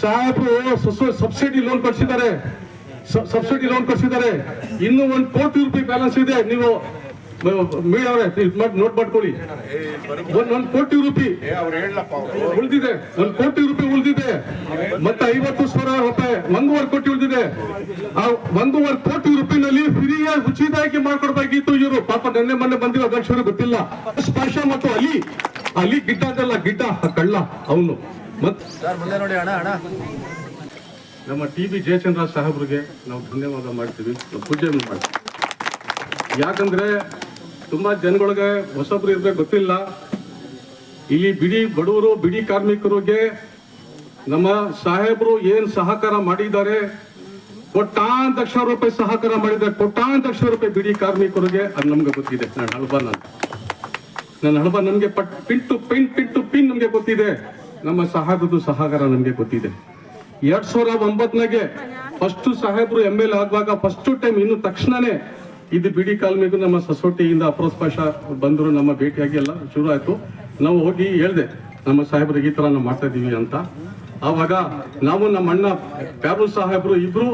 ಸಾಹೇಬರು subsidy loan ಕೊಡಿಸಿದ್ದಾರೆ subsidy loan ಕೊಡಿಸಿದ್ದಾರೆ ಇನ್ನು ಒಂದು ಕೋಟಿ ರೂಪಾಯಿ ಬ್ಯಾಲೆನ್ಸ್ ಇದೆ. ನೀವು ನೋಟ್ ಮಾಡ್ಕೊಳ್ಳಿ. ಒಂದ್ ಒಂದ್ ಕೋಟಿ ರೂಪಾಯಿ ಉಳಿದಿದೆ. ಒಂದ್ ಕೋಟಿ ರೂಪಾಯಿ ಉಳಿದಿದೆ. ಮತ್ತೆ ಐವತ್ತು ಸಾವಿರ ರೂಪಾಯಿ ಒಂದೂವರೆ ಕೋಟಿ ಉಳಿದಿದೆ. ಆ ಒಂದೂವರೆ ಕೋಟಿ ರೂಪಾಯಿನಲ್ಲಿ ಫ್ರೀಯಾಗಿ ಉಚಿತವಾಗಿ ಮಾಡ್ಕೊಡ್ಬೇಕಿತ್ತು ಇವರು. ಪಾಪ ನೆನ್ನೆ ಮೊನ್ನೆ ಬಂದಿರೋ ಅಧ್ಯಕ್ಷರು ಗೊತ್ತಿಲ್ಲ. ಸ್ಪರ್ಶ ಮತ್ತು ಅಲಿ ಅಲಿ ಗಿಡ್ಡ ಅದಲ್ಲ ಗಿಡ್ಡ ಕಳ್ಳ ಅವನು. ನೋಡಿ ಅಣ್ಣ ಅಣ್ಣ. ನಮ್ಮ ಟಿ ಬಿ ಜಯಚಂದ್ರ ಸಾಹೇಬ್ರಿಗೆ ನಾವು ಧನ್ಯವಾದ ಮಾಡ್ತೀವಿ. ಪೂಜೆ ಮಾಡ್ತೀವಿ. ಯಾಕಂದ್ರೆ ತುಂಬಾ ಜನಗಳಿಗೆ ಹೊಸಬ್ರು ಇರ್ಬೇಕು ಗೊತ್ತಿಲ್ಲ. ಇಲ್ಲಿ ಬಿಡಿ ಬಡವರು ಬಿಡಿ ಕಾರ್ಮಿಕರಿಗೆ ನಮ್ಮ ಸಾಹೇಬರು ಏನ್ ಸಹಕಾರ ಮಾಡಿದ್ದಾರೆ ಕೋಟಾಂತಕ್ಷ ರೂಪಾಯಿ ಸಹಕಾರ ಮಾಡಿದ್ದಾರೆ ಕೋಟಾಂತಕ್ಷ ರೂಪಾಯಿ ಬಿಡಿ ಕಾರ್ಮಿಕರಿಗೆ ಅದು ನಮ್ಗೆ ಗೊತ್ತಿದೆ. ನನ್ನ ಹಳಬ ನಾನು ನನ್ನ ಹಳಬ ನಮ್ಗೆ ಪಟ್ pin to pin pin to pin ನಮ್ಗೆ ಗೊತ್ತಿದೆ. ನಮ್ಮ ಸಾಹೇಬ್ರದ್ದು ಸಹಕಾರ ನಮಗೆ ಗೊತ್ತಿದೆ. ಎರಡ್ ಸಾವಿರದ ಒಂಬತ್ತನಾಗೆ ಫಸ್ಟ್ ಸಾಹೇಬ್ರು ಎಂ ಎಲ್ ಆಗುವಾಗ ಫಸ್ಟ್ ಟೈಮ್ ಇನ್ನು ತಕ್ಷಣನೇ ಇದು ಬಿಡಿ ಕಾಲಮಿಗೂ ನಮ್ಮ ಸೊಸೈಟಿಯಿಂದ ಅಪ್ರೋಸ್ಪಾಶ ಬಂದರು ನಮ್ಮ ಭೇಟಿಯಾಗಿ ಎಲ್ಲ ಶುರು ಆಯಿತು ನಾವು ಹೋಗಿ ಹೇಳಿದೆ, ನಮ್ಮ ಸಾಹೇಬ್ರಿಗೆ ಈ ಥರ ನಾವು ಮಾಡ್ತಾ ಇದ್ದೀವಿ ಅಂತ. ಆವಾಗ ನಾವು ನಮ್ಮ ಅಣ್ಣ ಪ್ಯಾರು ಸಾಹೇಬ್ರು ಇಬ್ರು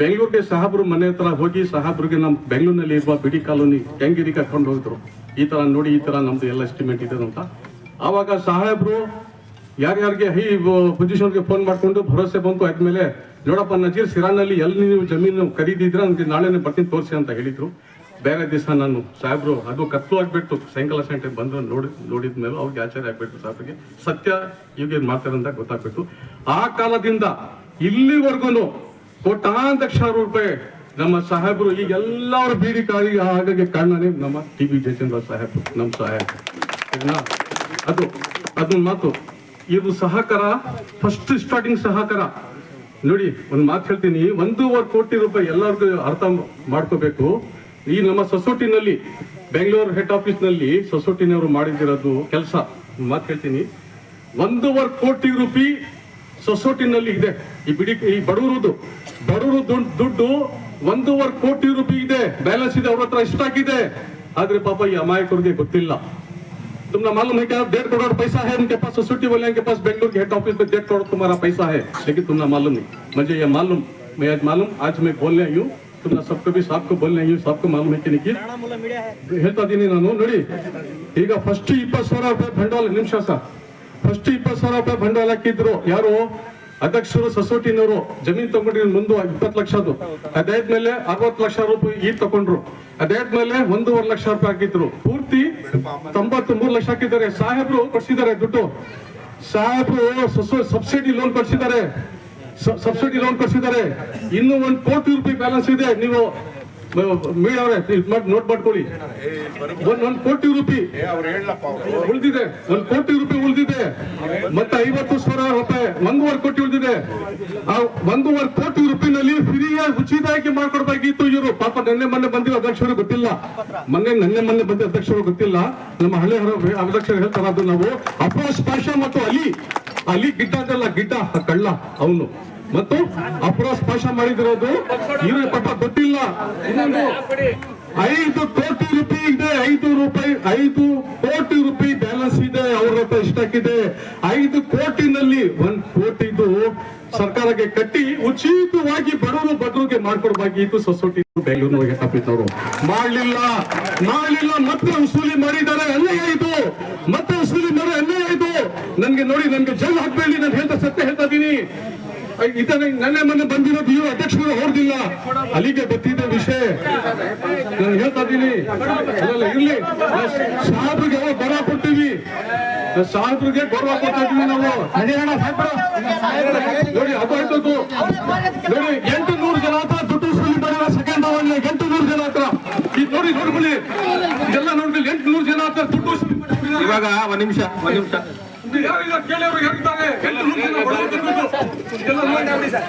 ಬೆಂಗಳೂರಿಗೆ ಸಾಹೇಬ್ರು ಮನೆ ಹತ್ರ ಹೋಗಿ ಸಾಹೇಬ್ರಿಗೆ ನಮ್ಮ ಬೆಂಗಳೂರಿನಲ್ಲಿ ಇರುವ ಬಿಡಿ ಕಾಲೋನಿ ಹೆಂಗಿರಿ ಕರ್ಕೊಂಡು ಹೋಗಿದ್ರು ಈ ಥರ ನೋಡಿ ಈ ಥರ ನಮ್ಮದು ಎಲ್ಲ ಎಸ್ಟಿಮೇಟ್ ಇದೆ ಅಂತ. ಆವಾಗ ಸಾಹೇಬ್ರು ಯಾರ್ಯಾರಿಗೆ ಹೈ ಪೊಸಿಷನ್ಗೆ ಫೋನ್ ಮಾಡ್ಕೊಂಡು ಭರವಸೆ ಬಂತು ಆದ್ಮೇಲೆ, ನೋಡಪ್ಪ ನಜೀರ್ ಸಿರಾನಲ್ಲಿ ಎಲ್ಲಿ ನೀವು ಜಮೀನು ಖರೀದಿದ್ರೆ ನನಗೆ ನಾಳೆನೇ ಬರ್ತೀನಿ ತೋರಿಸಿ ಅಂತ ಹೇಳಿದ್ರು. ಬೇರೆ ದಿವಸ ನಾನು ಸಾಹೇಬ್ರು ಅದು ಕತ್ಲು ಆಗಿಬಿಟ್ಟು ಸಾಯಂಕಾಲ ಸಂಟೆ ಬಂದು ನೋಡಿ ನೋಡಿದ ಮೇಲೆ ಅವ್ರಿಗೆ ಆಚಾರ್ಯ ಆಗಿಬಿಟ್ಟು ಸಾಹೇಬ್ರಿಗೆ ಸತ್ಯ, ಇವಾಗ ಮಾಡ್ತಾರೆ ಅಂತ ಗೊತ್ತಾಗ್ಬಿಟ್ಟು ಆ ಕಾಲದಿಂದ ಇಲ್ಲಿವರೆಗೂ ಕೋಟಾಂತಕ್ಷ ರೂಪಾಯಿ ನಮ್ಮ ಸಾಹೇಬರು, ಈಗ ಎಲ್ಲರ ಬೀಡಿ ಕಾಯಿ ಹಾಗಾಗಿ ಕಾರಣನೇ ನಮ್ಮ ಟಿ ಬಿ ಜಯಚಂದ್ರ ಸಾಹೇಬ್ರು, ನಮ್ಮ ಸಾಹೇಬ್ ಸರಿನಾ? ಅದು ಅದನ್ನ ಮಾತು. ಇದು ಸಹಕಾರ ಫಸ್ಟ್ ಸ್ಟಾರ್ಟಿಂಗ್ ಸಹಕಾರ. ನೋಡಿ, ಒಂದು ಮಾತು ಹೇಳ್ತೀನಿ. ಒಂದೂವರೆ ಕೋಟಿ ರೂಪಾಯಿ ಎಲ್ಲರಿಗೂ ಅರ್ಥ ಮಾಡ್ಕೋಬೇಕು. ಈ ನಮ್ಮ ಸೊಸೈಟಿನಲ್ಲಿ ಬೆಂಗಳೂರು ಹೆಡ್ ಆಫೀಸ್ನಲ್ಲಿ ಸೊಸೈಟಿನವರು ಮಾಡಿದಿರೋದು ಕೆಲಸ. ಮಾತು ಹೇಳ್ತೀನಿ. ಒಂದೂವರೆ ಕೋಟಿ ರೂಪಾಯಿ ಸೊಸೈಟಿನಲ್ಲಿ ಇದೆ. ಈ ಬಿಡಿ, ಈ ಬಡವರದು ಬಡವರು ದುಡ್ಡು ಒಂದೂವರೆ ಕೋಟಿ ರೂಪಾಯಿ ಇದೆ. ಬ್ಯಾಲೆನ್ಸ್ ಇದೆ, ಅವ್ರ ಹತ್ರ ಇಷ್ಟಾಗಿದೆ ಆದ್ರೆ ಪಾಪ ಈ ಅಮಾಯಕರಿಗೆ ಗೊತ್ತಿಲ್ಲ. तुमने मालूम है क्या डेढ़ करोड़ पैसा है उनके पास सोसाइटी वाले के पास बेंगलुरु के हेड ऑफिस में डेढ़ करोड़ तुम्हारा पैसा है लेकिन तुमने मालूम नहीं मुझे ये मालूम मैं आज मालूम आज मैं बोलने आई हूँ तुमने सबको भी सबको बोलने आई हूँ सबको मालूम है कि नहीं कि ಹೇಳ್ತಾ ಇದ್ದೀನಿ ನಾನು ನೋಡಿ ಈಗ ಫಸ್ಟ್ ಇಪ್ಪತ್ತು ಸಾವಿರ ರೂಪಾಯಿ ಬಂಡವಾಳ ನಿಮಿಷ ಸರ್ ಫಸ್ಟ್ ಇಪ್ಪತ್ತು ಸಾವಿರ ರೂಪಾಯಿ ಬಂಡವಾಳ ಹಾಕಿದ್ರು ಯಾರು ಅಧ್ಯಕ್ಷರು ಸೊಸೈಟಿನವರು ಜಮೀನ್ ತಗೊಂಡಿದ್ರು ಮುಂದೆ ಇಪ್ಪತ್ತು ಲಕ್ಷದ್ದು ಅದಾದ್ಮೇಲೆ ಅರವತ್ತು ಲಕ್ಷ ರೂಪಾಯಿ ಈ ತಗೊಂಡ್ರು. ಅದಾದ್ಮೇಲೆ ಒಂದೂವರೆ ಲಕ್ಷ ರೂಪಾಯಿ ಹಾಕಿದ್ರು. ಪೂರ್ತಿ ತೊಂಬತ್ತು ಮೂರು ಲಕ್ಷ ಹಾಕಿದ್ದಾರೆ. ಸಾಹೇಬ್ರು ಕೊಡ್ಸಿದ್ದಾರೆ ದುಡ್ಡು. ಸಾಹೇಬ್ರು ಸಬ್ಸಿಡಿ ಲೋನ್ ಕೊಡ್ಸಿದ್ದಾರೆ. ಸಬ್ಸಿಡಿ ಲೋನ್ ಕೊಡ್ಸಿದ್ದಾರೆ. ಇನ್ನು ಒಂದು ಕೋಟಿ ರೂಪಾಯಿ ಬ್ಯಾಲೆನ್ಸ್ ಇದೆ. ನೀವು ಮೀಡವ್ರೆ ನೋಟ್ ಮಾಡ್ಕೊಳ್ಳಿ. ಒಂದ್ ಒಂದ್ ಕೋಟಿ ರೂಪಿ ಉಳಿದಿದೆ, ಒಂದ್ ಕೋಟಿ ರೂಪಿ ಉಳಿದಿದೆ. ಮತ್ತೆ ಐವತ್ತು ಸಾವಿರ ರೂಪಾಯಿ, ಒಂದೂವರೆ ಕೋಟಿ ಉಳಿದಿದೆ. ಆ ಒಂದೂವರೆ ಕೋಟಿ ರೂಪಾಯಿನಲ್ಲಿ ಫ್ರೀಯಾಗಿ ಉಚಿತವಾಗಿ ಮಾಡ್ಕೊಡ್ಬೇಕಿತ್ತು ಇವರು. ಪಾಪ ನೆನ್ನೆ ಮೊನ್ನೆ ಬಂದಿರೋ ಅಧ್ಯಕ್ಷರು ಗೊತ್ತಿಲ್ಲ. ಮೊನ್ನೆ ನೆನ್ನೆ ಮೊನ್ನೆ ಬಂದ ಅಧ್ಯಕ್ಷರು ಗೊತ್ತಿಲ್ಲ. ನಮ್ಮ ಹಳೆ ಅಧ್ಯಕ್ಷರು ಹೇಳ್ತಾರ ನಾವು ಅಫ್ರೋಸ್ ಪಾಷಾ ಮತ್ತು ಅಲಿ. ಅಲಿ ಗಿಡ್ಡ ಅದಲ್ಲ ಗಿಡ್ಡ, ಕಳ್ಳ, ಅವನು. ಮತ್ತು ಅಪರ ಸ್ಪರ್ಶ ಮಾಡಿದಿರೋದು. ಇವರು ಪಾಪ ಗೊತ್ತಿಲ್ಲ. ಇನ್ನೊಂದು. ಐದು ಕೋಟಿ ರೂಪಾಯಿ ಇದೆ ಐದು ರೂಪಾಯಿ ಐದು ಕೋಟಿ ರೂಪಾಯಿ ಬ್ಯಾಲೆನ್ಸ್ ಇದೆ ಅವ್ರ ಹತ್ರ ಇಷ್ಟಾಗಿದೆ ಐದು ಕೋಟಿನಲ್ಲಿ ಒಂದ್ ಕೋಟಿದು ಸರ್ಕಾರಕ್ಕೆ ಕಟ್ಟಿ ಉಚಿತವಾಗಿ ಬಡವರು ಬಡವರಿಗೆ ಮಾಡ್ಕೊಡ್ಬೇಕಿತ್ತು ಸೊಸೈಟಿ ಬೆಂಗಳೂರಿನೊಳಗೆ ತಪ್ಪಿದ್ದವರು ಮಾಡ್ಲಿಲ್ಲ ಮಾಡ್ಲಿಲ್ಲ ಮತ್ತೆ ವಸೂಲಿ ಮಾಡಿದ್ದಾರೆ ಅನ್ಯಾಯ ಇದು. ಮತ್ತೆ ವಸೂಲಿ ಮಾಡಿ ಅನ್ಯಾಯ ನನ್ಗೆ ನೋಡಿ ನನ್ಗೆ ಜೈಲ್ ಹಾಕಬೇಡಿ ನಾನು ಹೇಳ್ತಾ ಸತ್ಯ ಹೇಳ್ತಾ ಇದೀನಿ. ಇದನ್ನ ನನ್ನೇ ಮೊನ್ನೆ ಬಂದಿರೋದು ಇವರು ಅಧ್ಯಕ್ಷರು ಹೊರದಿಲ್ಲ ಅಲ್ಲಿಗೆ ಬತ್ತಿದ್ದ ವಿಷಯ. ನಾನು ಹೇಳ್ತಾ ಇದ್ದೀನಿ ಅಲ್ಲಲ್ಲ ಇರ್ಲಿ. ಸಾಹೇಬ್ರಿಗೆ ಯಾವಾಗ ಬರ ಕೊಡ್ತೀವಿ. ಸಾಹೇಬ್ರಿಗೆ ಗೌರವ ಕೊಡ್ತಾ ಇದೀವಿ ನಾವು. ನೋಡಿ ಅದು ಆಯ್ತದ್ದು. ನೋಡಿ ಎಂಟು ನೂರು ಜನ ಹತ್ರ ದುಡ್ಡು ಸುಳ್ಳಿ ಬರಲ್ಲ ಸೆಕೆಂಡ್ ಅವಲ್ಲಿ ಎಂಟು ನೂರು ಜನ ಹತ್ರ. ಈಗ ನೋಡಿ ನೋಡ್ಕೊಳ್ಳಿ ಇದೆಲ್ಲ ನೋಡ್ಕೊಳ್ಳಿ ಎಂಟು ನೂರು ಜನ ಹತ್ರ ದುಡ್ಡು ಇವಾಗ ಒಂದ್ ನಿಮಿಷ ಒಂದ್ ನಿಮಿಷ. ಹೇಳ್ತಾರೆ ಎಲ್ಲ ನೋಡಿ. ಸರ್.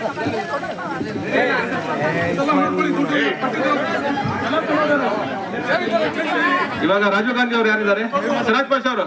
ಇವಾಗ ರಾಜೀವ್ ಗಾಂಧಿ ಅವರು ಯಾರಿದ್ದಾರೆ? ಸಿರಾಜ್ ಪಾಷಾ ಅವರು.